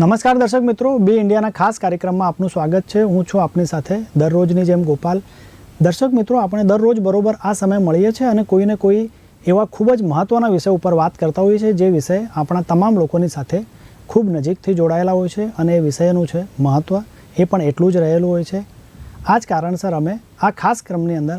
નમસ્કાર દર્શક મિત્રો, બી ઇન્ડિયાના ખાસ કાર્યક્રમમાં આપનું સ્વાગત છે. હું છું આપની સાથે દરરોજની જેમ ગોપાલ. દર્શક મિત્રો, આપણે દરરોજ બરોબર આ સમય મળીએ છીએ અને કોઈને કોઈ એવા ખૂબ જ મહત્ત્વના વિષય ઉપર વાત કરતા હોઈએ છીએ, જે વિષય આપણા તમામ લોકોની સાથે ખૂબ નજીકથી જોડાયેલા હોય છે અને એ વિષયનું છે મહત્ત્વ એ પણ એટલું જ રહેલું હોય છે. આ જ કારણસર અમે આ ખાસ ક્રમની અંદર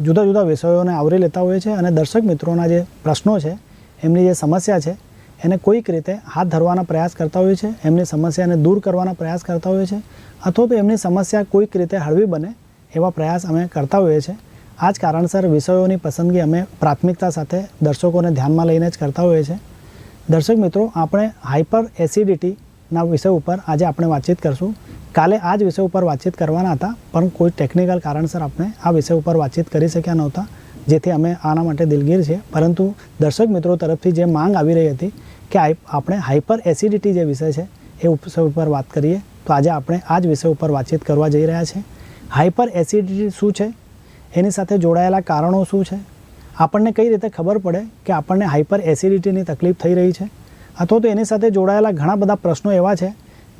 જુદા જુદા વિષયોને આવરી લેતા હોઈએ છીએ અને દર્શક મિત્રોના જે પ્રશ્નો છે, એમની જે સમસ્યા છે એને કોઈક રીતે હાથ ધરવાના પ્રયાસ કરતા હોઈએ છીએ એમની સમસ્યાને દૂર કરવાના પ્રયાસ કરતા હોઈએ છીએ અથવા તો એમની સમસ્યા કોઈક રીતે હળવી બને એવા પ્રયાસ અમે કરતા હોઈએ છીએ આ જ કારણસર વિષયોની પસંદગી અમે પ્રાથમિકતા સાથે દર્શકોને ધ્યાનમાં લઈને જ કરતા હોઈએ છીએ દર્શક મિત્રો, આપણે હાઇપર એસિડિટીના વિષય ઉપર આજે આપણે વાતચીત કરશું. કાલે આ જ વિષય ઉપર વાતચીત કરવાના હતા, પણ કોઈ ટેકનિકલ કારણસર આપણે આ વિષય ઉપર વાતચીત કરી શક્યા નહોતા. જેથી અમે આના માટે દિલગીર છીએ. પરંતુ દર્શક મિત્રો તરફથી જે માંગ આવી રહી હતી કે આપણે હાઇપર એસિડિટી જે વિષય છે એ વિષય ઉપર વાત કરીએ, તો આજે આપણે આ જ વિષય ઉપર વાતચીત કરવા જઈ રહ્યા છીએ. હાઇપર એસિડિટી શું છે? એની સાથે જોડાયેલા કારણો શું છે? આપણને કઈ રીતે ખબર પડે કે આપણને હાઇપર એસિડિટીની તકલીફ થઈ રહી છે? અથવા તો એની સાથે જોડાયેલા ઘણા બધા પ્રશ્નો એવા છે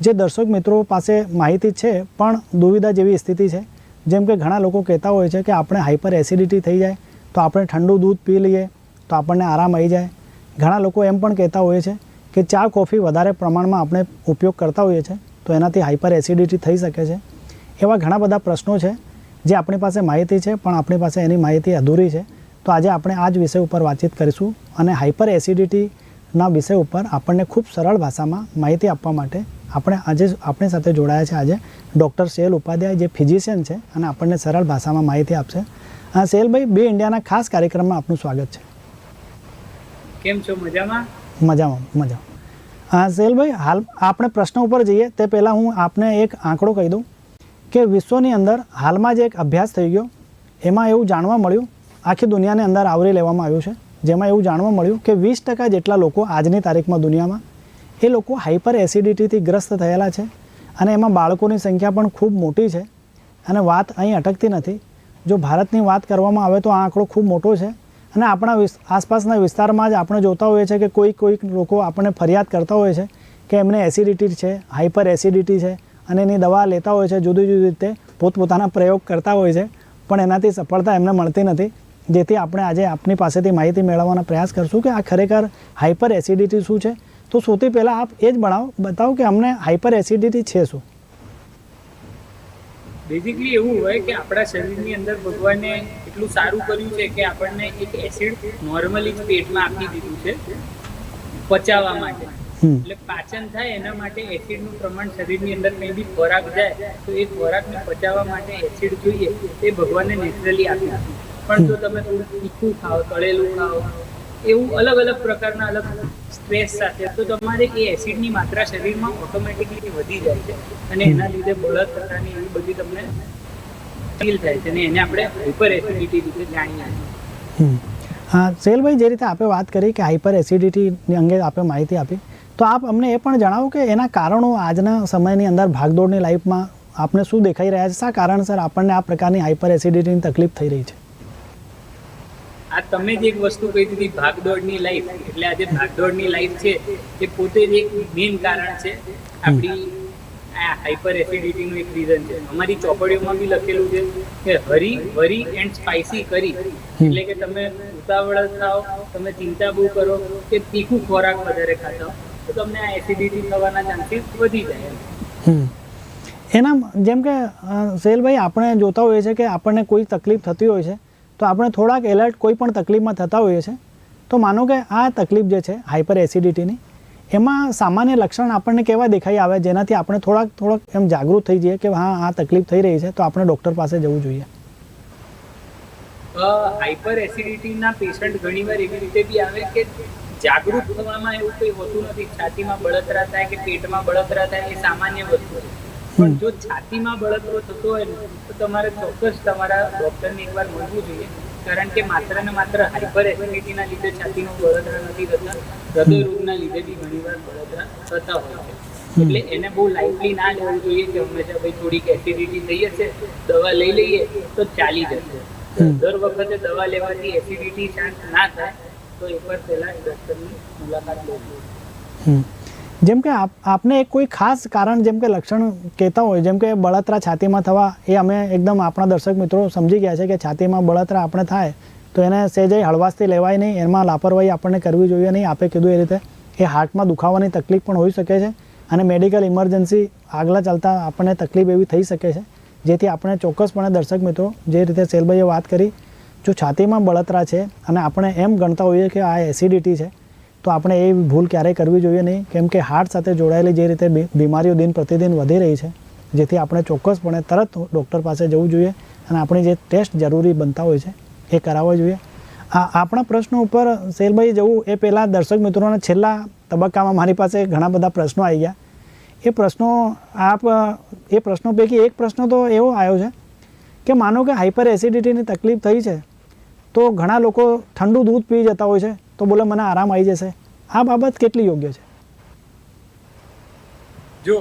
જે દર્શક મિત્રો પાસે માહિતી છે, પણ દુવિધા જેવી સ્થિતિ છે. જેમ કે ઘણા લોકો કહેતા હોય છે કે આપણે હાઇપર એસિડિટી થઈ જાય તો આપણે ઠંડુ દૂધ પી લઈએ તો આપણને આરામ આવી જાય. ઘણા લોકો એમ પણ કહેતા હોય છે કે ચા, કોફી વધારે પ્રમાણમાં આપણે ઉપયોગ કરતા હોઈએ છીએ તો એનાથી હાઇપર એસિડિટી થઈ શકે છે. એવા ઘણા બધા પ્રશ્નો છે જે આપણી પાસે માહિતી છે, પણ આપણી પાસે એની માહિતી અધૂરી છે. તો આજે આપણે આ જ વિષય ઉપર વાતચીત કરીશું અને હાઇપર એસિડિટીના વિષય ઉપર આપણને ખૂબ સરળ ભાષામાં માહિતી આપવા માટે આપણે આજે આપણી સાથે જોડાયા છે આજે ડૉક્ટર શેલ ઉપાધ્યાય જે ફિઝિશિયન છે અને આપણને સરળ ભાષામાં માહિતી આપશે. હા સેલભાઈ બે ઇન્ડિયાના ખાસ કાર્યક્રમમાં આપનું સ્વાગત છે. કેમ છો? મજામાં? મજામાં મજા હા શેલભાઈ હાલ આપણે પ્રશ્ન ઉપર જઈએ. તે પહેલાં હું આપને એક આંકડો કહી દઉં કે વિશ્વની અંદર હાલમાં જે એક અભ્યાસ થઈ ગયો. એમાં એવું જાણવા મળ્યું આખી દુનિયાને અંદર આવરી લેવામાં આવ્યું છે. જેમાં એવું જાણવા મળ્યું કે વીસ ટકા જેટલા લોકો આજની તારીખમાં દુનિયામાં એ લોકો હાઇપર એસિડિટીથી ગ્રસ્ત થયેલા છે અને એમાં બાળકોની સંખ્યા પણ ખૂબ મોટી છે. અને વાત અહીં અટકતી નથી. જો ભારતની વાત કરવામાં આવે તો આ આંકડો ખૂબ મોટો છે અને આપણા આસપાસના વિસ્તારમાં જ આપણે જોતા હોઈએ છીએ કે કોઈ કોઈક લોકો આપણને ફરિયાદ કરતા હોય છે કે એમને એસિડિટી છે હાઇપર એસિડિટી છે અને એની દવા લેતા હોય છે જુદી જુદી રીતે પોતપોતાના પ્રયોગ કરતા હોય છે. પણ એનાથી સફળતા એમને મળતી નથી. જેથી આપણે આજે આપની પાસેથી માહિતી મેળવવાનો પ્રયાસ કરશું કે આ ખરેખર હાઇપર એસિડિટી શું છે તો સૌથી પહેલાં આપ એ જ બનાવો બતાવો કે અમને હાઇપર એસિડિટી છે શું? બેઝિકલી એવું હોય કે આપણા શરીરની અંદર ભગવાને એટલું સારું કર્યું છે કે આપણને એક એસિડ નોર્મલી જ પેટમાં આપી દીધું છે પચાવવા માટે. એટલે પાચન થાય એના માટે એસિડનું પ્રમાણ શરીરની અંદર કંઈ બી ખોરાક જાય તો એ ખોરાકને પચાવવા માટે એસિડ જોઈએ એ ભગવાને નેચરલી આપી દીધું. પણ જો તમે થોડું તીખું ખાઓ તળેલું ખાઓ એવું અલગ અલગ પ્રકારના અલગ અલગ સ્ટ્રેસ સાથે. તો તમારે એ એસિડની માત્રા શરીરમાં ઓટોમેટિકલી વધી જાય છે. અને એના લીધે બળદ બળતરાની એવી બધી તમને ફીલ થાય છે અને એને આપણે હાઇપર એસિડિટી રીતે જાણીએ છીએ. હા, સેલભાઈ, જે રીતે આપે વાત કરી કે હાઇપર એસિડિટીની અંગે આપે માહિતી આપી, તો આપ અમને એ પણ જણાવો કે એના કારણો આજના સમયની અંદર ભાગદોડની લાઈફમાં આપને શું દેખાઈ રહ્યા છે? શા કારણસર આપણને આ પ્રકારની હાઇપર એસિડિટીની તકલીફ થઈ રહી છે? આ તમે જે એક વસ્તુ કહી દીધી, ભાગદોડની લાઈફ એટલે આજે ભાગદોડની લાઈફ છે, એ પોતે જ એક મેઇન કારણ છે. આપણી આ હાઇપર એસિડિટીનું એક રીઝન છે. અમારી ચોપડીઓમાં બી લખેલું છે કે હરી, વરી એન્ડ સ્પાઇસી કરી. એટલે કે તમે ઉતાવળ થાઓ, તમે ચિંતા બહુ કરો કે તીખું ખોરાક વધારે ખાતા તો તમને આ એસિડિટી થવાના ચાન્સીસ વધી જાય. એના જેમ કે સેલભાઈ, આપણે જોતા હોઈએ છીએ કે આપણને કોઈ તકલીફ થતી હોય છે તો આપણે થોડાક એલર્ટ કોઈ પણ તકલીફમાં થતા હોઈએ છીએ, તો માનો કે આ તકલીફ જે છે હાઇપર એસિડિટીની, એમાં સામાન્ય લક્ષણ આપણને કેવા દેખાઈ આવે, જેનાથી આપણે થોડાક થોડાક એમ જાગૃત થઈ જઈએ કે હા, આ તકલીફ થઈ રહી છે, તો આપણે ડૉક્ટર પાસે જવું જોઈએ. હાઇપર એસિડિટીના પેશન્ટ ઘણીવાર એવી રીતે બી આવે કે જાગૃત થવામાં એવું કંઈ હોતું નથી, છાતીમાં બળતરા થાય કે પેટમાં બળતરા થાય, એ સામાન્ય વસ્તુ છે. પણ જો છાતીમાં બળતરો થતો હોય ને તો તમારે ચોક્કસ તમારા ડોક્ટરને એકવાર મળવું જોઈએ. કારણ કે માત્ર ને માત્ર હાઇપર એસિડિટીના લીધે છાતીનો બળતરા નથી થતા હૃદય રોગના લીધે બી ઘણીવાર બળતરા થતા હોય છે. એટલે એને બહુ લાઇટલી ના લેવું જોઈએ કે હંમેશા ભાઈ થોડીક એસિડિટી થઈ હશે દવા લઈ લઈએ તો ચાલી જશે. દર વખતે દવા લેવાથી એસિડિટી શાંત ના થાય તો એકવાર પહેલા ડોક્ટરની મુલાકાત લેવી હમ. જેમ કે આપ, આપને કોઈ ખાસ કારણ જેમ કે લક્ષણ કહેતા હોય, જેમ કે બળતરા છાતીમાં થવા, એ અમે એકદમ આપણા દર્શક મિત્રો સમજી ગયા છે કે છાતીમાં બળતરા આપણે થાય, તો એને સહેજે હળવાશથી લેવાય નહીં, એમાં લાપરવાહી આપણને કરવી જોઈએ નહીં, આપે કીધું એ રીતે. એ હાર્ટમાં દુખાવાની તકલીફ પણ હોઈ શકે છે અને મેડિકલ ઇમરજન્સી આગલા ચાલતા આપણને તકલીફ એવી થઈ શકે છે, જેથી આપણે ચોક્કસપણે દર્શક મિત્રો જે રીતે સેલભાઈએ વાત કરી, જો છાતીમાં બળતરા છે અને આપણે એમ ગણતા હોઈએ કે આ એસિડિટી છે તો આપણે એ ભૂલ ક્યારેય કરવી જોઈએ નહીં. કેમ કે હાર્ટ સાથે જોડાયેલી જે રીતે બીમારીઓ દિન પ્રતિદિન વધી રહી છે, જેથી આપણે ચોક્કસપણે તરત ડૉક્ટર પાસે જવું જોઈએ અને આપણી જે ટેસ્ટ જરૂરી બનતા હોય છે, એ કરાવવા જોઈએ. આ આપણા પ્રશ્નો ઉપર સેલભાઈ જવું એ પહેલાં દર્શક મિત્રોને છેલ્લા તબક્કામાં મારી પાસે ઘણા બધા પ્રશ્નો આવી ગયા. એ પ્રશ્નો આપ, એ પ્રશ્નો પૈકી એક પ્રશ્ન તો એવો આવ્યો છે કે માનો કે હાઇપર એસિડિટીની તકલીફ થઈ છે, તો ઘણા લોકો ઠંડુ દૂધ પી જતા હોય છે તો બોલે, મને આરામ આવી જશે. આ બાબત કેટલી યોગ્ય છે? જો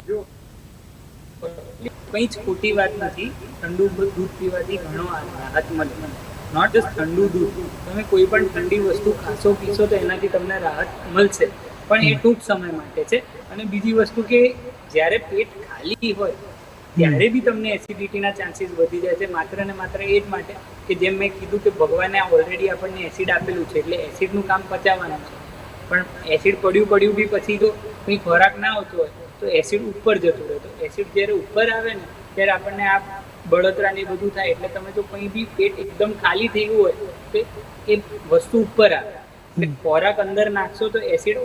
કંઈ જ ખોટી વાત નથી. ઠંડુ દૂધ પીવાથી ઘણો રાહત મળે. નોટ જસ્ટ ઠંડુ દૂધ. તમે કોઈ પણ ઠંડી વસ્તુ ખાશો, પીશો તો એનાથી તમને રાહત મળશે. પણ એ ટૂંક સમય માટે છે. અને બીજી વસ્તુ કે જ્યારે પેટ ખાલી હોય ત્યારે બી તમને એસિડિટીના ચાન્સીસ વધી જાય છે. માત્ર ને માત્ર એ જ માટે કે જેમ મેં કીધું કે ભગવાને ઓલરેડી આપણને એસિડ આપેલું છે, એટલે એસિડનું કામ પચાવવાનું છે. પણ એસિડ પડ્યું પડ્યું બી પછી જો કંઈ ખોરાક ના આવતો હોય, તો એસિડ ઉપર જતું રહે. તો એસિડ જ્યારે ઉપર આવે ને, ત્યારે આપણને આ બળતરા ને બધું થાય. એટલે તમે જો કંઈ બી પેટ એકદમ ખાલી થઈ ગયું હોય, તો એ વસ્તુ ઉપર આવે. એટલે ખોરાક અંદર નાખશો તો એસિડ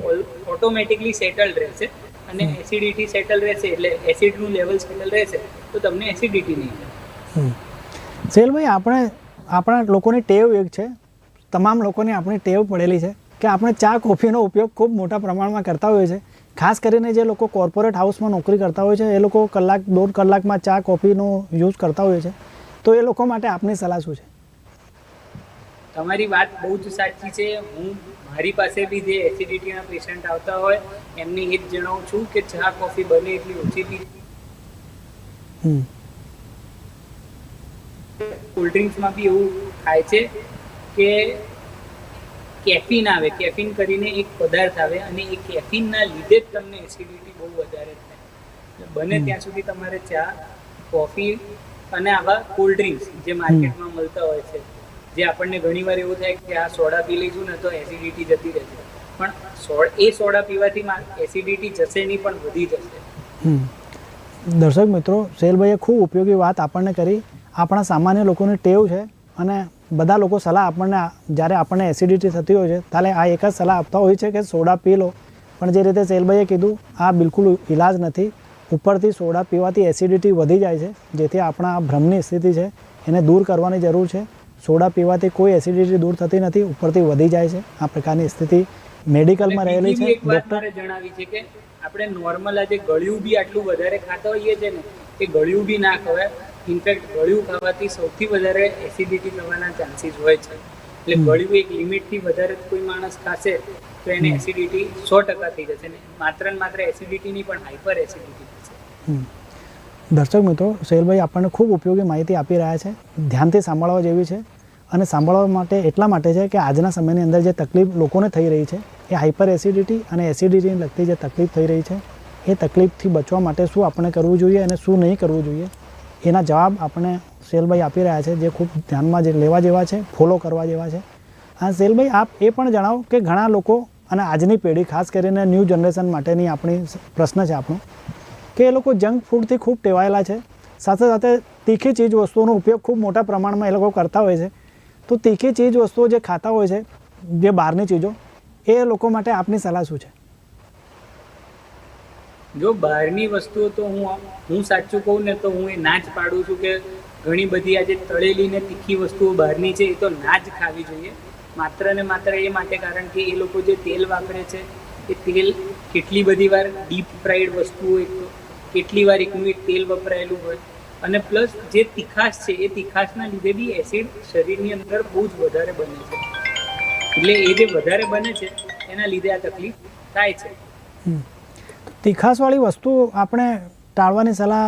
ઓટોમેટિકલી સેટલ રહેશે. અને એસિડિટી સેટલ રહેશે એટલે એસિડનું લેવલ સેટલ રહેશે તો તમને એસિડિટી નહીં થાય. સેલભાઈ આપણે આપણા લોકોની ટેવ એક છે. તમામ લોકોની આપણી ટેવ પડેલી છે કે આપણે ચા કોફીનો ઉપયોગ ખૂબ મોટા પ્રમાણમાં કરતા હોઈએ છીએ. ખાસ કરીને જે લોકો કોર્પોરેટ હાઉસમાં નોકરી કરતા હોય છે એ લોકો કલાક દોઢ કલાકમાં ચા કોફીનો યુઝ કરતા હોય છે તો એ લોકો માટે આપની સલાહ શું છે? તમારી વાત બહુ જ સાચી છે. હું મારી પાસે બી જે એસિડિટીના પેશન્ટ આવતા હોય એમને એ જ જણાવું છું કે ચા કોફી બને એટલી ઓછી પી. કોલ્ડ ડ્રિંક્સમાં બી એવું થાય છે કે કેફીન આવે કેફીન કરીને એક પદાર્થ આવે અને એ કેફીનના લીધે જ તમને એસિડિટી બહુ વધારે થાય. બને ત્યાં સુધી તમારે ચા કોફી અને આવા કોલ્ડ ડ્રિંક્સ જે માર્કેટમાં મળતા હોય છે જે આપણને ઘણીવાર એવું થાય કે આ સોડા પી લઈશું ને તો એસિડિટી જતી રહેશે. પણ એ સોડા પીવાથી એસિડિટી જશે નહીં, પણ વધી જશે. દર્શક મિત્રો, શેલભાઈએ ખૂબ ઉપયોગી વાત આપણને કરી. આપણા સામાન્ય લોકોની ટેવ છે અને બધા લોકો સલાહ આપણને, જ્યારે આપણને એસિડિટી થતી હોય છે ત્યારે આ એક જ સલાહ આપતા હોય છે કે સોડા પી લો. પણ જે રીતે શેલભાઈએ કીધું, આ બિલકુલ ઇલાજ નથી. ઉપરથી સોડા પીવાથી એસિડિટી વધી જાય છે, જેથી આપણા આ ભ્રમની સ્થિતિ છે, એને દૂર કરવાની જરૂર છે. સોડા પીવાથી કોઈ એસિડિટી દૂર થતી નથી ઉપરથી વધી જાય છે. આ પ્રકારની સ્થિતિ મેડિકલમાં રહેલી છે. ડૉક્ટર જણાવી છે કે આપણે નોર્મલ આજે ગળ્યું બી આટલું વધારે ખાતા હોઈએ છે ને એ ગળ્યું બી ના ખવાય. ઇનફેક્ટ ગળ્યું ખાવાથી સૌથી વધારે એસિડિટી થવાના ચાન્સીસ હોય છે. એટલે ગળ્યું એક લિમિટથી વધારે કોઈ માણસ ખાશે તો એને એસિડિટી સો ટકા થઈ જશે ને. માત્ર ને માત્ર એસિડિટીની પણ હાઇપર એસિડિટી થશે. હમ. દર્શક મિત્રો શૈલભાઈ આપણને ખૂબ ઉપયોગી માહિતી આપી રહ્યા છે. ધ્યાનથી સાંભળવા જેવી છે. અને સાંભળવા માટે એટલા માટે છે કે આજના સમયની અંદર જે તકલીફ લોકોને થઈ રહી છે, એ હાઇપર એસિડિટી અને એસિડિટીને લગતી જે તકલીફ થઈ રહી છે, એ તકલીફથી બચવા માટે શું આપણે કરવું જોઈએ અને શું નહીં કરવું જોઈએ, એના જવાબ આપણે શેલભાઈ આપી રહ્યા છે, જે ખૂબ ધ્યાનમાં જે લેવા જેવા છે, ફોલો કરવા જેવા છે. હા શેલભાઈ આપ એ પણ જણાવો કે ઘણા લોકો અને આજની પેઢી, ખાસ કરીને ન્યૂ જનરેશન માટેની આપણી પ્રશ્ન છે આપણો, કે એ લોકો જંક ફૂડથી ખૂબ ટેવાયેલા છે. સાથે સાથે તીખી ચીજ વસ્તુઓનો ઉપયોગ ખૂબ મોટા પ્રમાણમાં એ લોકો કરતા હોય છે. તો તીખી ચીજ વસ્તુઓ જે ખાતા હોય છે, જે બહારની ચીજો, એ લોકો માટે આપની સલાહ શું છે? જો બહારની વસ્તુઓ તો હું હું સાચું કહું ને તો હું એ ના જ પાડું છું કે ઘણી બધી આજે તળેલી ને તીખી વસ્તુઓ બહારની છે, એ તો ના જ ખાવી જોઈએ. માત્ર ને માત્ર એ માટે કારણ કે એ લોકો જે તેલ વાપરે છે, એ તેલ કેટલી બધી વાર ડીપ ફ્રાઈડ વસ્તુઓ એક, કેટલી વાર એક એક તેલ વપરાયેલું હોય અને પ્લસ જે તીખાશ છે, એ તીખાશના લીધે બી એસિડ શરીરની અંદર બહુ જ વધારે બને છે. એટલે એ જે વધારે બને છે, એના લીધે આ તકલીફ થાય છે. તીખાશવાળી વસ્તુ આપણે ટાળવાની સલાહ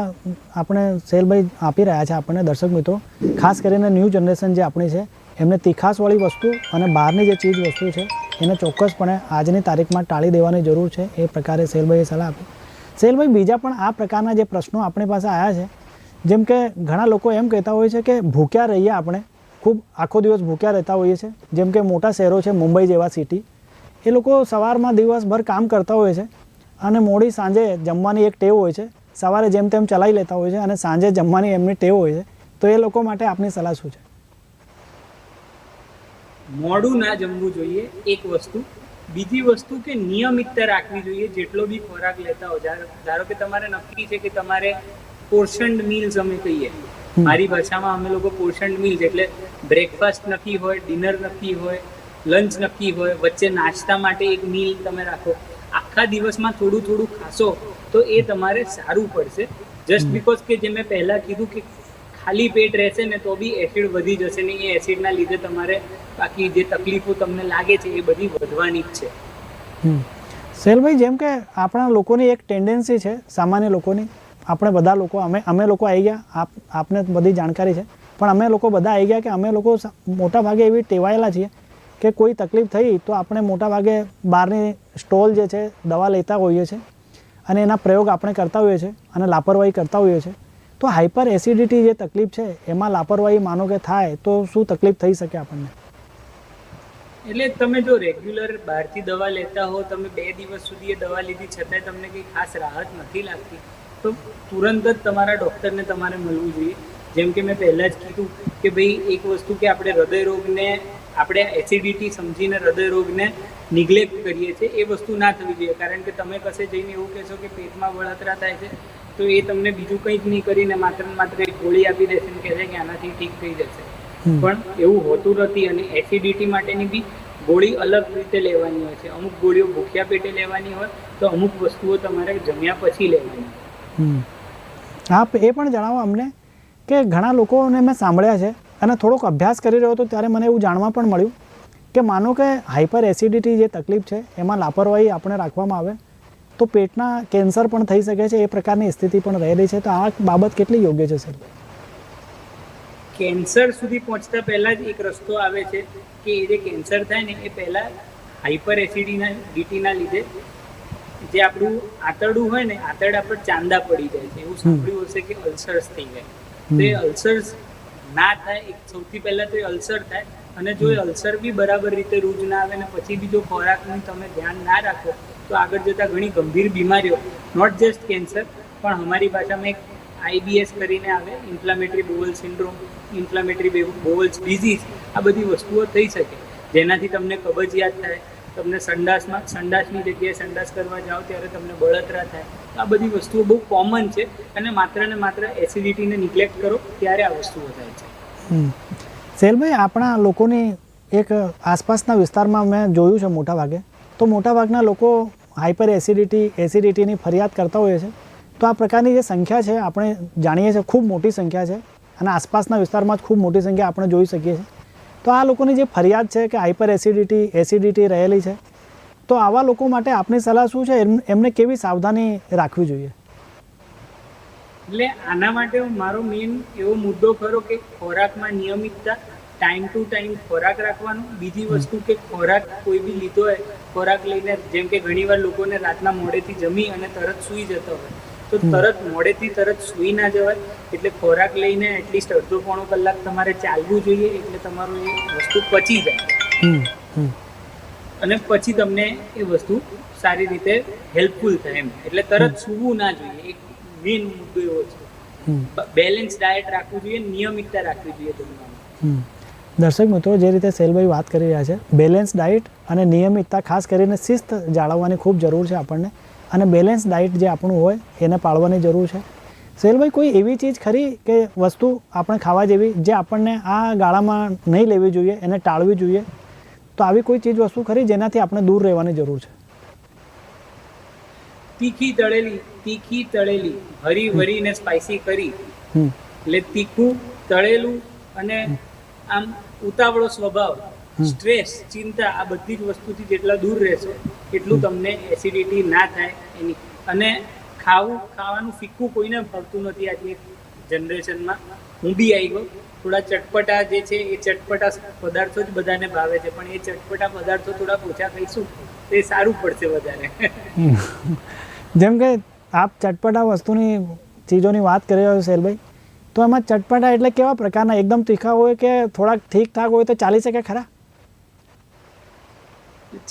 આપણે સેલભાઈ આપી રહ્યા છે આપણને, દર્શક મિત્રો. ખાસ કરીને ન્યૂ જનરેશન જે આપણી છે, એમને તીખાસવાળી વસ્તુ અને બહારની જે ચીજ વસ્તુ છે, એને ચોક્કસપણે આજની તારીખમાં ટાળી દેવાની જરૂર છે. એ પ્રકારે સેલભાઈએ સલાહ આપી. સેલભાઈ, બીજા પણ આ પ્રકારના જે પ્રશ્નો આપણી પાસે આવ્યા છે જેમ કે ઘણા લોકો એમ કહેતા હોય છે કે ભૂખ્યા રહીએ આપણે. ખૂબ આખો દિવસ ભૂખ્યા રહેતા હોઈએ છીએ જેમ કે મોટા શહેરો છે, મુંબઈ જેવા સિટી એ લોકો સવારમાં દિવસભર કામ કરતા હોય છે અને મોડી સાંજે જમવાની એક ટેવ હોય છે. સવારે જેમ તેમ ચલાવી લેતા હોય છે અને સાંજે જમવાની એમની ટેવ હોય છે. તો એ લોકો માટે આપની સલાહ શું છે? મોડું ના જમવું જોઈએ, એક વસ્તુ. બીજી વસ્તુ કે નિયમિતતા રાખવી જોઈએ. જેટલો બી ખોરાક લેતા હો ધારો કે તમારે નક્કી છે કે તમારે પોર્શન મીલ્સ અમે કહીએ. મારી ભાષામાં અમે લોકો પોર્શન્ડ મીલ્સ એટલે બ્રેકફાસ્ટ નક્કી હોય ડિનર નક્કી હોય લંચ નક્કી હોય વચ્ચે નાસ્તા માટે એક મીલ તમે રાખો. આખા દિવસમાં થોડું થોડું ખાશો તો એ તમારે સારું પડશે. જસ્ટ બીકોઝ કે જે મેં પહેલાં કીધું કે ખાલી પેટ રહેશે ને તો બી એસિડ વધી જશે ને એ એસિડના લીધે તમારે બાકી જે તકલીફો તમને લાગે છે એ બધી વધવાની જ છે. હમ. સેલભાઈ જેમ કે આપણા લોકોની એક ટેન્ડન્સી છે સામાન્ય લોકોની આપણે બધા લોકો, અમે અમે લોકો આવી ગયા. આપ, આપને બધી જાણકારી છે. પણ અમે લોકો બધા આવી ગયા કે અમે લોકો મોટા ભાગે એવી ટેવાયેલા છીએ કે કોઈ તકલીફ થઈ તો આપણે મોટા ભાગે બહારની સ્ટોલ જે છે, દવા લેતા હોઈએ છીએ અને એના પ્રયોગ આપણે કરતા હોઈએ છીએ અને લાપરવાહી કરતા હોઈએ છીએ તો હાઇપર એસિડિટી જે તકલીફ છે, એમાં લાપરવાહી માનો કે થાય તો શું તકલીફ થઈ શકે આપણને? એટલે તમે જો રેગ્યુલર બહારથી દવા લેતા હો, તમે બે દિવસ સુધી એ દવા લીધી, છતાંય તમને કંઈ ખાસ રાહત નથી લાગતી? તો તુરંત જ તમારા ડૉક્ટરને તમારે મળવું જોઈએ. જેમ કે મેં પહેલાં જ કીધું કે ભાઈ એક વસ્તુ કે આપણે હૃદયરોગને આપણે એસિડિટી સમજીને હૃદય રોગને નિગ્લેક્ટ કરીએ છીએ એ વસ્તુ ના થવી જોઈએ. કારણ કે તમે કશે જઈને એવું કહેશો કે પેટમાં બળતરા થાય છે તો એ તમને બીજું કંઈ જ નહીં કરીને માત્ર ને માત્ર એક ગોળી આપી દેશે ને કહેશે કે આનાથી ઠીક થઈ જશે. પણ એવું હોતું નથી અને એસિડિટી માટેની બી ગોળી અલગ રીતે લેવાની હોય છે. અમુક ગોળીઓ ભૂખ્યા પેટે લેવાની હોય તો અમુક વસ્તુઓ તમારે જમ્યા પછી લેવાની. હમ. આપ એ પણ જણાવો અમને કે ઘણા લોકોને મેં સાંભળ્યા છે અને થોડોક અભ્યાસ કરી રહ્યો હતો ત્યારે મને એવું જાણવા પણ મળ્યું કે માનો કે હાઇપર એસિડિટી જે તકલીફ છે, એમાં લાપરવાહી આપણે રાખવામાં આવે, તો પેટના કેન્સર પણ થઈ શકે છે, એ પ્રકારની સ્થિતિ પણ રહેલી છે. તો આ બાબત કેટલી યોગ્ય છે, સર? કેન્સર સુધી પહોંચતા પહેલા જ એક રસ્તો આવે છે કે એ જે કેન્સર થાય ને, એ પહેલા હાઇપર એસિડીના ડીટીના લીધે જે આપણું આંતરડું હોય ને આંતરડા પર ચાંદા પડી જાય છે. એવું સાંભળ્યું હશે કે અલ્સર્સ થઈ જાય તો એ અલ્સર્સ ના થાય એક સૌથી પહેલા તો એ અલ્સર થાય અને જો એ અલ્સર બી બરાબર રીતે રૂજ ના આવે ને પછી બીજો ખોરાકનું તમે ધ્યાન ના રાખો તો આગળ જતાં ઘણી ગંભીર બીમારીઓ. નોટ જસ્ટ કેન્સર પણ અમારી ભાષામાં એક આઈબીએસ કરીને આવે inflammatory bowel syndrome inflammatory bowels disease આ બધી વસ્તુઓ થઈ શકે. જેનાથી તમને કબજિયાત થાય તમને સંડાસમાં, સંડાસની જગ્યાએ સંડાસ કરવા જાઓ ત્યારે તમને બળતરા થાય. આ બધી વસ્તુઓ બહુ કોમન છે અને માત્ર ને માત્ર એસિડિટીને નિગ્લેક્ટ કરો ત્યારે આ વસ્તુઓ થાય છે. સેલભાઈ, આપણા લોકોની એક આસપાસના વિસ્તારમાં મેં જોયું છે મોટા ભાગે તો મોટાભાગના લોકો હાઇપર એસિડિટી એસિડિટીની ફરિયાદ કરતા હોય છે. તો આ પ્રકારની જે સંખ્યા છે, આપણે જાણીએ છીએ, ખૂબ મોટી સંખ્યા છે. અને આસપાસના વિસ્તારમાં જ ખૂબ મોટી સંખ્યા આપણે જોઈ શકીએ છીએ. તો આ લોકોની જે ફરિયાદ છે કે હાઇપર એસિડિટી એસિડિટી રહેલી છે તો આવા લોકો માટે આપની સલાહ શું છે? એમને કેવી સાવધાની રાખવી જોઈએ? એટલે આના માટે મારો મેઇન એવો મુદ્દો ખરો કે ખોરાકમાં નિયમિતતા ટાઈમ ટુ ટાઈમ ખોરાક રાખવાનો. બીજી વસ્તુ કે ખોરાક કોઈ બી લીધો હોય ખોરાક લઈને જેમ કે ઘણીવાર લોકોને રાતના મોડેથી જમી અને તરત સૂઈ જતો હોય. તો તરત મોડેથી તરત સૂઈ ના જવાય. એટલે ખોરાક લઈને એટલીસ્ટ અડધો પોણો કલાક તમારે ચાલવું જોઈએ એટલે તમારું એ વસ્તુ પચી જાય. અને પછી તમને એ વસ્તુ સારી રીતે હેલ્પફુલ થાય એમ. એટલે તરત સૂવું ના જોઈએ. એક મેઇન મુદ્દો એવો છે. બેલેન્સ ડાયટ રાખવું જોઈએ નિયમિતતા રાખવી જોઈએ જમવામાં હમ. દર્શક મિત્રો જે રીતે સેલભાઈ વાત કરી રહ્યા છે બેલેન્સ ડાયટ અને નિયમિતતા ખાસ કરીને શિસ્ત જાળવવાની ખૂબ જરૂર છે આપણને. અને બેલેન્સ ડાયટ જે આપણું હોય એને પાળવાની જરૂર છે. સેલભાઈ કોઈ એવી ચીજ ખરી કે વસ્તુ આપણે ખાવા જેવી જે આપણને આ ગાળામાં નહીં લેવી જોઈએ એને ટાળવી જોઈએ? તો આવી કોઈ ચીજ વસ્તુ ખરી જેનાથી આપણે દૂર રહેવાની જરૂર છે? તીખી તળેલી તીખી તળેલી હરી ભરીને સ્પાઇસી કરી. એટલે તીખું તળેલું અને આમ ઉતાવળો સ્વભાવ. સ્ટ્રેસ, ચિંતા, આ બધી જ વસ્તુથી જેટલા દૂર રહેશો, એટલું તમને એસિડિટી ના થાય એની. અને ખાવું, ખાવાનું ફીકું કોઈને ભાવતું નથી આજની જનરેશનમાં. હું બી આવી ગયો. થોડા ચટપટા જે છે એ ચટપટા પદાર્થો જ બધાને ભાવે છે, પણ એ ચટપટા પદાર્થો થોડા ઓછા ખાઈશું, તો એ સારું પડશે વધારે. જેમ કે આપ ચટપટા વસ્તુની ચીજોની વાત કરી રહ્યો શૈલભાઈ તો એમાં ચટપટા એટલે કેવા પ્રકારના? એકદમ તીખા હોય કે થોડાક ઠીક ઠાક હોય તો ચાલી શકે ખરા?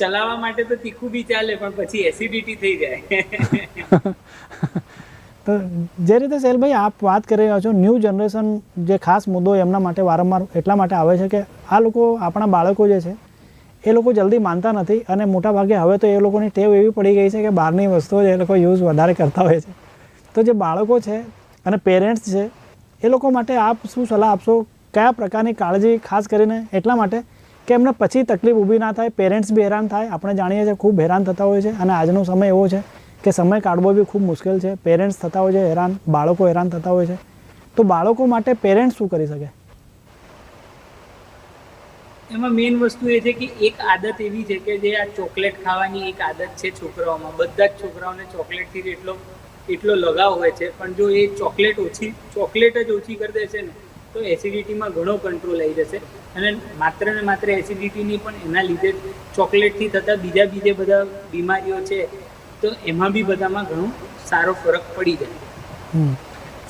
ચલાવવા માટે તો તીખું બી ચાલે, પણ પછી એસિડિટી થઈ જાય. તો જે રીતે સેલભાઈ આપ વાત કરી રહ્યા છો ન્યૂ જનરેશન જે ખાસ મુદ્દો એમના માટે વારંવાર એટલા માટે આવે છે કે આ લોકો આપણા બાળકો જે છે, એ લોકો જલ્દી માનતા નથી અને મોટાભાગે હવે તો એ લોકોની ટેવ એવી પડી ગઈ છે કે બહારની વસ્તુઓ જે એ લોકો યુઝ વધારે કરતા હોય છે. તો જે બાળકો છે અને પેરેન્ટ્સ છે, એ લોકો માટે આપ શું સલાહ આપશો? કયા પ્રકારની કાળજી ખાસ કરીને એટલા માટે કે એમને પછી તકલીફ ઊભી ના થાય પેરેન્ટ્સ બી હેરાન થાય. આપણે જાણીએ છીએ ખૂબ હેરાન થતા હોય છે અને આજનો સમય એવો છે કે સમય કાઢવો બી ખૂબ મુશ્કેલ છે. પેરેન્ટ્સ થતા હોય છે હેરાન, બાળકો હેરાન થતા હોય છે. તો બાળકો માટે પેરેન્ટ્સ શું કરી શકે? એમાં મેઇન વસ્તુ એ છે કે એક આદત એવી છે કે જે આ ચોકલેટ ખાવાની એક આદત છે છોકરાઓમાં. બધા જ છોકરાઓને ચોકલેટથી એટલો એટલો લગાવ હોય છે. પણ જો એ ચોકલેટ ઓછી, ચોકલેટ જ ઓછી કરી દે છે ને તો એસિડિટીમાં ઘણો કંટ્રોલ આવી જશે. અને માત્ર ને માત્ર એસિડિટીની પણ એના લીધે ચોકલેટથી થતા બીજા બીજે બધા બીમારીઓ છે, તો એમાં બી બધામાં ઘણો સારો ફરક પડી જાય.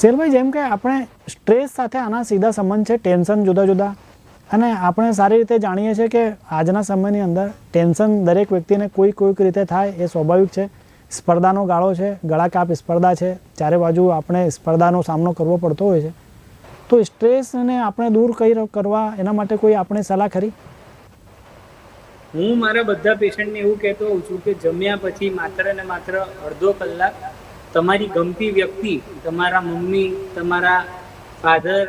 શેરભાઈ, જેમ કે આપણે સ્ટ્રેસ સાથે આના સીધા સંબંધ છે ટેન્શન જુદા જુદા. અને આપણે સારી રીતે જાણીએ છીએ કે આજના સમયની અંદર ટેન્શન દરેક વ્યક્તિને કોઈ કોઈક રીતે થાય એ સ્વાભાવિક છે. સ્પર્ધાનો ગાળો છે, ગળાકાપ સ્પર્ધા છે. ચારે બાજુ આપણે સ્પર્ધાનો સામનો કરવો પડતો હોય છે. તો સ્ટ્રેસને આપણે દૂર કઈ કરવા એના માટે કોઈ આપણે સલાહ ખરી હું મારા બધા પેશન્ટને એવું કહેતો હોઉં છું કે જમ્યા પછી માત્ર ને માત્ર અડધો કલાક તમારી ગમતી વ્યક્તિ, તમારા મમ્મી, તમારા ફાધર,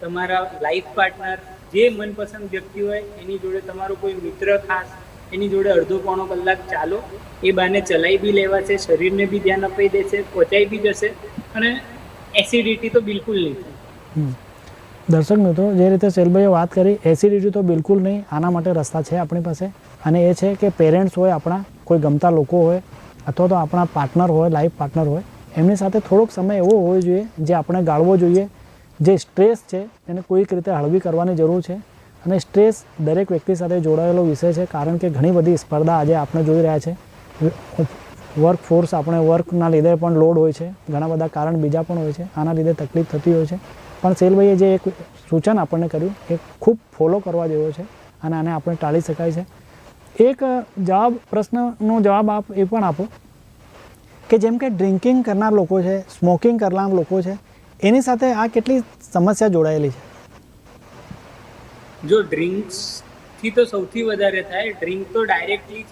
તમારા લાઈફ પાર્ટનર, જે મનપસંદ વ્યક્તિ હોય એની જોડે તમારો કોઈ મિત્ર ખાસ, એની જોડે અડધો પોણો કલાક ચાલો, એ બાને ચલાવી બી લેવાશે, શરીરને બી ધ્યાન અપાઈ દેશે પચાઈ બી જશે અને એસિડિટી તો બિલકુલ નહીં. દર્શક મિત્રો, જે રીતે સેલભાઈએ વાત કરી, એસિડિટી તો બિલકુલ નહીં, આના માટે રસ્તા છે આપણી પાસે. અને એ છે કે પેરેન્ટ્સ હોય, આપણા કોઈ ગમતા લોકો હોય, અથવા તો આપણા પાર્ટનર હોય, લાઈફ પાર્ટનર હોય, એમની સાથે થોડોક સમય એવો હોવો જોઈએ, જે આપણે ગાળવો જોઈએ. જે સ્ટ્રેસ છે, એને કોઈક રીતે હળવી કરવાની જરૂર છે. અને સ્ટ્રેસ દરેક વ્યક્તિ સાથે જોડાયેલો વિષય છે, કારણ કે ઘણી બધી સ્પર્ધા આજે આપણે જોઈ રહ્યા છે. વર્ક ફોર્સ, આપણે વર્કના લીધે પણ લોડ હોય છે. ઘણા બધા કારણ બીજા પણ હોય છે. આના લીધે તકલીફ થતી હોય છે. પણ સેલભાઈએ જે એક સૂચન આપણને કર્યું એ ખૂબ ફોલો કરવા જેવો છે અને આને આપણે ટાળી શકાય છે. એક જવાબ, પ્રશ્નનો જવાબ આપ એ પણ આપો કે જેમ કે ડ્રિંકિંગ કરનાર લોકો છે સ્મોકિંગ કરનાર લોકો છે, એની સાથે આ કેટલી સમસ્યા જોડાયેલી છે? જો ડ્રિંક્સથી તો સૌથી વધારે થાય ડ્રિંક તો ડાયરેક્ટલી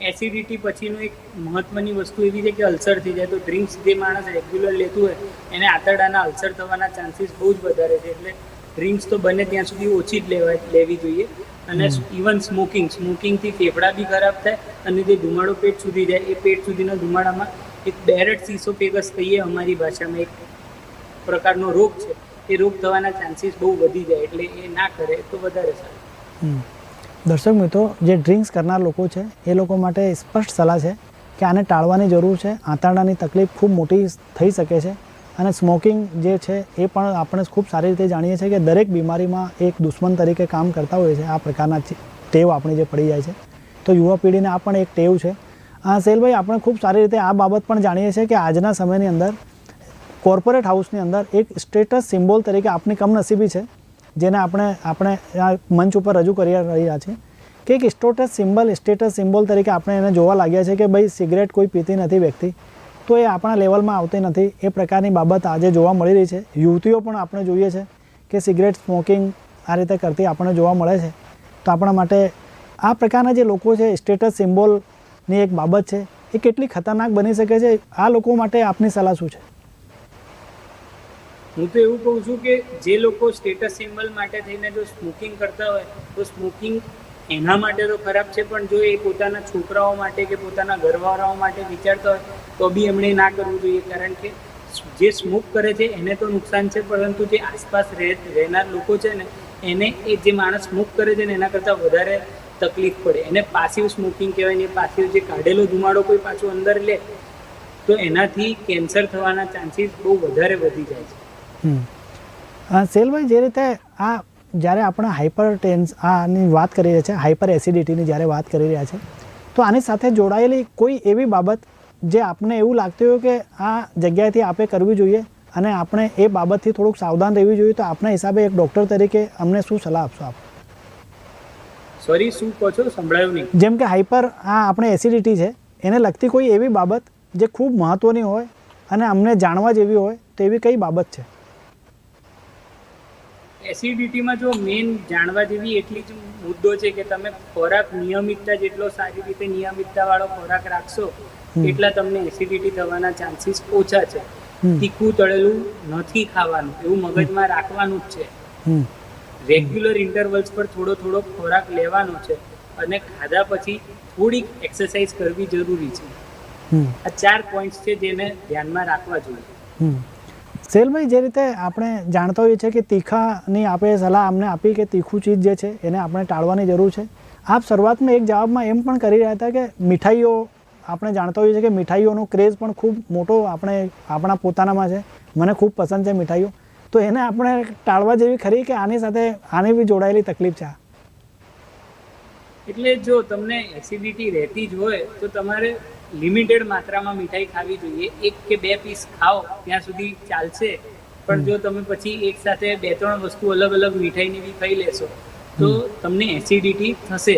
એસિડિટી પછીનું એક મહત્વની વસ્તુ એવી છે કે અલ્સર થઈ જાય. તો ડ્રિંક્સ જે માણસ રેગ્યુલર લેતું હોય એને આંતરડાના અલ્સર થવાના ચાન્સીસ બહુ જ વધારે છે. એટલે ડ્રિંક્સ તો બને ત્યાં સુધી ઓછી જ લેવા લેવી જોઈએ. અને ઇવન સ્મોકિંગ સ્મોકિંગથી ફેફડા બી ખરાબ થાય અને જે ધુમાડો પેટ સુધી જાય એ પેટ સુધીના ધુમાડામાં એક બેરેટ સીસોપેગસ કહીએ અમારી ભાષામાં એક પ્રકારનો રોગ છે. એ રોગ થવાના ચાન્સીસ બહુ વધી જાય એટલે એ ના કરે તો વધારે સારું. દર્શક મિત્રો, જે ડ્રિંક્સ કરનાર લોકો છે, એ લોકો માટે સ્પષ્ટ સલાહ છે કે આને ટાળવાની જરૂર છે. આંતરડાની તકલીફ ખૂબ મોટી થઈ શકે છે અને સ્મોકિંગ જે છે, એ પણ આપણે ખૂબ સારી રીતે જાણીએ છીએ કે દરેક બીમારીમાં એક દુશ્મન તરીકે કામ કરતા હોય છે. આ પ્રકારના ટેવ આપણી જે પડી જાય છે. તો યુવા પેઢીને આ પણ એક ટેવ છે. આ સેલભાઈ, આપણે ખૂબ સારી રીતે આ બાબત પણ જાણીએ છીએ કે આજના સમયની અંદર કોર્પોરેટ હાઉસની અંદર એક સ્ટેટસ સિમ્બોલ તરીકે આપની કમનસીબી છે. જેને આપણે આપણે આ મંચ ઉપર રજૂ કરી રહ્યા છીએ કે એક સ્ટેટસ સિમ્બલ સ્ટેટસ સિમ્બોલ તરીકે આપણે એને જોવા લાગ્યા છે કે ભાઈ સિગરેટ કોઈ પીતી નથી વ્યક્તિ. તો એ આપણા લેવલમાં આવતી નથી. એ પ્રકારની બાબત આજે જોવા મળી રહી છે. યુવતીઓ પણ આપણે જોઈએ છે કે સિગરેટ સ્મોકિંગ આ રીતે કરતી આપણને જોવા મળે છે. તો આપણા માટે આ પ્રકારના જે લોકો છે સ્ટેટસ સિમ્બોલની એક બાબત છે, એ કેટલી ખતરનાક બની શકે છે? આ લોકો માટે આપની સલાહ શું છે? હું તો એવું કહું છું કે જે લોકો સ્ટેટસ સિમ્બલ માટે થઈને જો સ્મોકિંગ કરતા હોય, તો સ્મોકિંગ એના માટે તો ખરાબ છે, પણ જો એ પોતાના છોકરાઓ માટે કે પોતાના ઘરવાળાઓ માટે વિચારતા હોય, તો બી એમણે ના કરવું જોઈએ. કારણ કે જે સ્મોક કરે છે, એને તો નુકસાન છે, પરંતુ જે આસપાસ રહે, રહેનાર લોકો છે ને, એને એ જે માણસ સ્મોક કરે છે ને, એના કરતાં વધારે તકલીફ પડે. એને પાસિવ સ્મોકિંગ કહેવાય ને પાસિવ જે કાઢેલો ધુમાડો કોઈ પાછું અંદર લે, તો એનાથી કેન્સર થવાના ચાન્સીસ બહુ વધારે વધી જાય છે. સેલભાઈ જે રીતે આ જ્યારે આપણે હાઇપર ટેન્સ આની વાત કરી રહ્યા છે હાઇપર એસિડિટીની જ્યારે વાત કરી રહ્યા છે તો આની સાથે જોડાયેલી કોઈ એવી બાબત જે આપને એવું લાગતું હોય કે આ જગ્યાએથી આપણે કરવી જોઈએ અને આપણે એ બાબતથી થોડુંક સાવધાન રહેવી જોઈએ તો આપણા હિસાબે એક ડૉક્ટર તરીકે અમને શું સલાહ આપશો આપ? સોરી શું કહો છો? સંભળાયું નહીં. જેમ કે હાઇપર આ આપણે એસિડિટી છે એને લગતી કોઈ એવી બાબત જે ખૂબ મહત્ત્વની હોય અને અમને જાણવા જેવી હોય તો એવી કઈ બાબત છે? એસિડિટીમાં જો મેઇન જાણવા જેવી એટલી જ મુદ્દો છે કે તમે ખોરાક નિયમિતતા જેટલો સારી રીતે નિયમિતતા વાળો ખોરાક રાખશો એટલા તમને એસિડિટી થવાના ચાન્સીસ ઓછા છે. તીખું તળેલું નથી ખાવાનું એવું મગજમાં રાખવાનું જ છે. રેગ્યુલર ઇન્ટરવલ્સ પર થોડો થોડો ખોરાક લેવાનો છે અને ખાધા પછી થોડીક એક્સરસાઇઝ કરવી જરૂરી છે. આ ચાર પોઈન્ટ્સ છે જેને ધ્યાનમાં રાખવા જોઈએ. સેલભાઈ જે રીતે આપણે જાણતા હોઈએ છીએ કે તીખાની આપણે સલાહ અમને આપી કે તીખું ચીજ જે છે એને આપણે ટાળવાની જરૂર છે. આપ શરૂઆતમાં એક જવાબમાં એમ પણ કરી રહ્યા હતા કે મીઠાઈઓ, આપણે જાણતા હોઈએ છીએ કે મીઠાઈઓનો ક્રેઝ પણ ખૂબ મોટો આપણે, આપણા પોતાનામાં છે. મને ખૂબ પસંદ છે મીઠાઈઓ. તો એને આપણે ટાળવા જેવી ખરી કે આની સાથે આની બી જોડાયેલી તકલીફ છે? એટલે જો તમને એસિડિટી રહેતી જ હોય તો તમારે લિમિટેડ માત્રામાં મીઠાઈ ખાવી જોઈએ. એક કે બે પીસ ખાઓ ત્યાં સુધી ચાલશે. પણ જો તમે પછી એક સાથે બે ત્રણ વસ્તુ અલગ અલગ મીઠાઈની બી ખાઈ લેશો તો તમને એસિડિટી થશે.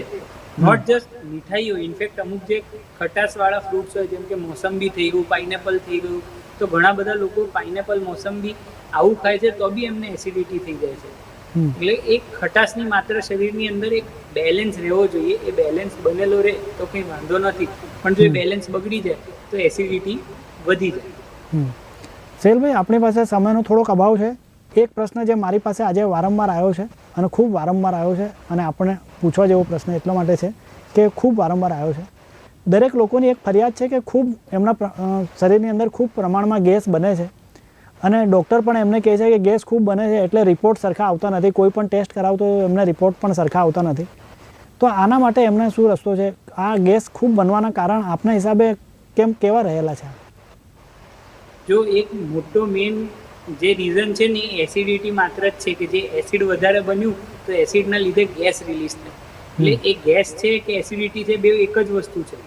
નોટ જસ્ટ મીઠાઈઓ ઇનફેક્ટ અમુક જે ખટાશવાળા ફ્રૂટ્સ હોય જેમ કે મોસંબી થઈ ગયું પાઇનેપલ થઈ ગયું તો ઘણા બધા લોકો પાઇનેપલ મોસંબી આવું ખાય છે તો બી એમને એસિડિટી થઈ જાય છે. એટલે એક ખટાશની માત્ર શરીરની અંદર એક બેલેન્સ રહેવો જોઈએ. એ બેલેન્સ બનેલો રહે તો કંઈ વાંધો નથી. પણ જો બેલેન્સ બગડી જાય તો એસિડિટી વધી જાય. સેલભાઈ આપણી પાસે સમયનો થોડોક અભાવ છે. એક પ્રશ્ન જે મારી પાસે આજે વારંવાર આવ્યો છે અને ખૂબ વારંવાર આવ્યો છે અને આપણને પૂછવા જેવો પ્રશ્ન એટલા માટે છે કે ખૂબ વારંવાર આવ્યો છે. દરેક લોકોની એક ફરિયાદ છે કે ખૂબ એમના શરીરની અંદર ખૂબ પ્રમાણમાં ગેસ બને છે. અને ડૉક્ટર પણ એમને કહે છે કે ગેસ ખૂબ બને છે એટલે રિપોર્ટ સરખા આવતા નથી. કોઈ પણ ટેસ્ટ કરાવતો એમને રિપોર્ટ પણ સરખા આવતા નથી. તો આના માટે એમને શું રસ્તો છે? આ ગેસ ખૂબ બનવાના કારણ આપના હિસાબે કેમ કેવા રહેલા છે? જો એક મોટો મેઇન જે રીઝન છે ને એ એસિડિટી માત્ર જ છે કે જે એસિડ વધારે બન્યું તો એસિડના લીધે ગેસ રિલીઝ થાય. એટલે એ ગેસ છે કે એસિડિટી છે બે એક જ વસ્તુ છે.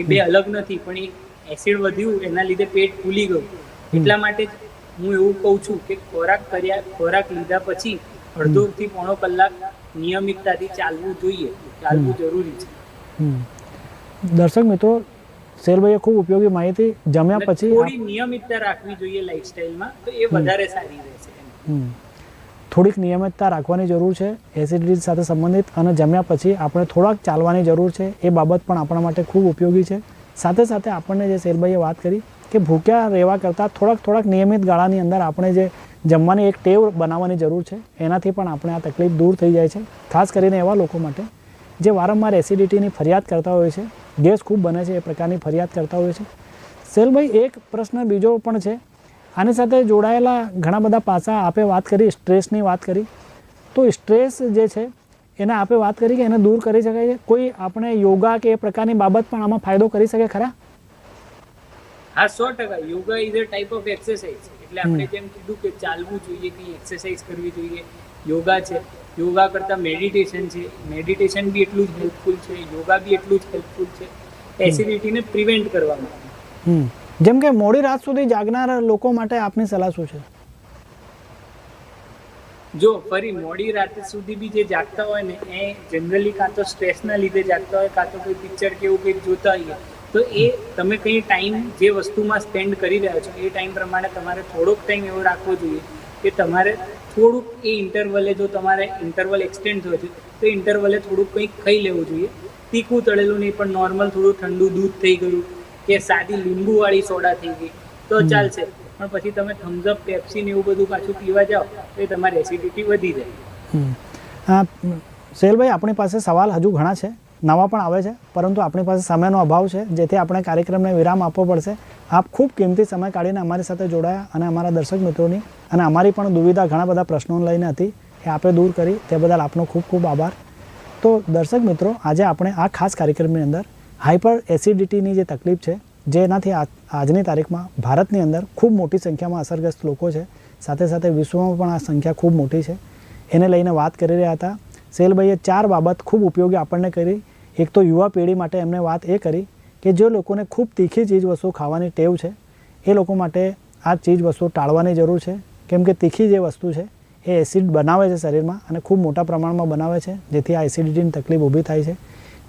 એ બે અલગ નથી પણ એ એસિડ વધ્યું એના લીધે પેટ ફૂલી ગયું. એટલા માટે જ હું એવું કહું છું કે ખોરાક કર્યા ખોરાક લીધા પછી અડધો થી પોણો કલાક નિયમિતતાથી ચાલવું જોઈએ. ચાલવું જરૂરી છે. હમ. દર્શક મિત્રો શેરભાઈએ ખૂબ ઉપયોગી માહિતી જમ્યા પછી થોડી નિયમિતતા રાખવી જોઈએ લાઈફસ્ટાઈલમાં તો એ વધારે સારી રહેશે. હમ. થોડીક નિયમિતતા રાખવાની જરૂર છે એસિડિટી સાથે સંબંધિત અને જમ્યા પછી આપણે થોડાક ચાલવાની જરૂર છે એ બાબત પણ આપણા માટે ખૂબ ઉપયોગી છે. સાથે સાથે આપણને જે શેરભાઈએ વાત કરી કે ભૂખ્યા રહેવા કરતાં થોડાક થોડાક નિયમિત ગાળાની અંદર આપણે જે જમવાની એક ટેવ બનાવવાની જરૂર છે, એનાથી પણ આપણે આ તકલીફ દૂર થઈ જાય છે. ખાસ કરીને એવા લોકો માટે જે વારંવાર એસિડિટીની ફરિયાદ કરતા હોય છે, ગેસ ખૂબ બને છે એ પ્રકારની ફરિયાદ કરતા હોય છે. સેલભાઈ, એક પ્રશ્ન બીજો પણ છે. આની સાથે જોડાયેલા ઘણા બધા પાસા આપે વાત કરી, સ્ટ્રેસની વાત કરી. તો સ્ટ્રેસ જે છે, એને આપે વાત કરી કે એને દૂર કરી શકાય છે? કોઈ આપણે યોગા કે એ પ્રકારની બાબત પણ આમાં ફાયદો કરી શકે ખરા? હા સો ટકા yoga is a type of exercise એટલે આપણે જેમ કીધું કે ચાલવું જોઈએ કંઈ એક્સરસાઇઝ કરવી જોઈએ. યોગા છે. યોગા કરતાં મેડિટેશન છે. મેડિટેશન બી એટલું જ હેલ્પફુલ છે. યોગા બી એટલું જ હેલ્પફુલ છે. એસિડિટીને પ્રિવેન્ટ કરવા માટે હમ. જેમ કે મોડી રાત સુધી જાગનાર લોકો માટે આપની સલાહ શું છે? જો ફરી મોડી રાત સુધી બી જે જાગતા હોય ને એ જનરલી કાં તો સ્ટ્રેસના લીધે જાગતા હોય કાં તો કોઈ પિક્ચર કે એવું કંઈક જોતા હોઈએ તો એ તમે કંઈ ટાઈમ જે વસ્તુમાં સ્પેન્ડ કરી રહ્યા છો એ ટાઈમ પ્રમાણે તમારે થોડોક ટાઈમ એવો રાખવો જોઈએ કે તમારે થોડુંક એ ઇન્ટરવલે જો તમારે ઇન્ટરવલ એક્સટેન્ડ થયો છે તો ઇન્ટરવલે થોડુંક કંઈક ખાઈ લેવું જોઈએ. તીખું તળેલું નહીં પણ નોર્મલ થોડું ઠંડુ દૂધ થઈ ગયું કે સાદી લીંબુવાળી સોડા થઈ ગઈ તો ચાલશે. પણ પછી તમે થમ્સઅપ પેપ્સી ને એવું બધું પાછું પીવા જાઓ તો એ તમારી એસિડિટી વધી જાય. શેલભાઈ આપણી પાસે સવાલ હજુ ઘણા છે. નવા પણ આવે છે, પરંતુ આપણી પાસે સમયનો અભાવ છે, જેથી આપણે કાર્યક્રમને વિરામ આપવો પડશે. આપ ખૂબ કિંમતી સમય કાઢીને અમારી સાથે જોડાયા અને અમારા દર્શક મિત્રોની અને અમારી પણ દુવિધા ઘણા બધા પ્રશ્નો લઈને હતી એ આપે દૂર કરી. તે બદલ આપનો ખૂબ ખૂબ આભાર. તો દર્શક મિત્રો, આજે આપણે આ ખાસ કાર્યક્રમની અંદર હાઇપર એસિડિટીની જે તકલીફ છે, જેનાથી આજની તારીખમાં ભારતની અંદર ખૂબ મોટી સંખ્યામાં અસરગ્રસ્ત લોકો છે, સાથે સાથે વિશ્વમાં પણ આ સંખ્યા ખૂબ મોટી છે. એને લઈને વાત કરી રહ્યા હતા. સેલભાઈએ ચાર બાબત ખૂબ ઉપયોગી આપણને કરી. એક તો યુવા પેઢી માટે એમણે વાત એ કરી કે જે લોકોને ખૂબ તીખી ચીજ વસ્તુ ખાવાની ટેવ છે, એ લોકો માટે આ ચીજ વસ્તુ ટાળવાની જરૂર છે. કેમ કે તીખી જે વસ્તુ છે, એ એસિડ બનાવે છે શરીરમાં અને ખૂબ મોટા પ્રમાણમાં બનાવે છે, જેથી આ એસિડિટીની તકલીફ ઊભી થાય છે.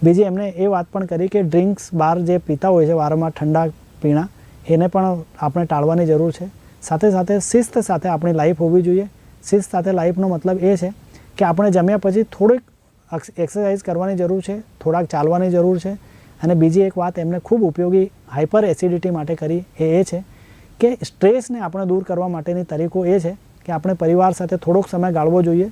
બીજી એમણે એ વાત પણ કરી કે ડ્રિંક્સ બહાર જે પીતા હોય છે, વારંવાર ઠંડા પીણા, એને પણ આપણે ટાળવાની જરૂર છે. સાથે સાથે શિસ્ત સાથે આપણી લાઈફ હોવી જોઈએ. શિસ્ત સાથે લાઈફનો મતલબ એ છે કે આપણે જમ્યા પછી થોડીક એક્સરસાઇઝ કરવાની જરૂર છે, થોડાક ચાલવાની જરૂર છે. અને બીજી એક વાત એમને ખૂબ ઉપયોગી હાઇપર એસિડિટી માટે કરી એ એ છે કે સ્ટ્રેસને આપણે દૂર કરવા માટેની તરીકો એ છે કે આપણે પરિવાર સાથે થોડોક સમય ગાળવો જોઈએ.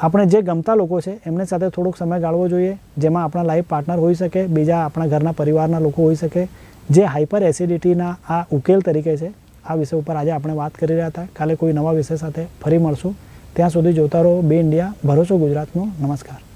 આપણે જે ગમતા લોકો છે, એમની સાથે થોડોક સમય ગાળવો જોઈએ, જેમાં આપણા લાઈફ પાર્ટનર હોઈ શકે, બીજા આપણા ઘરના પરિવારના લોકો હોઈ શકે. જે હાઇપર એસિડિટીના આ ઉકેલ તરીકે છે, આ વિષય ઉપર આજે આપણે વાત કરી રહ્યા હતા. કાલે કોઈ નવા વિષય સાથે ફરી મળશું. ત્યાં સુધી જોતા રહો બે ઇન્ડિયા ભરોસો ગુજરાતનો. નમસ્કાર.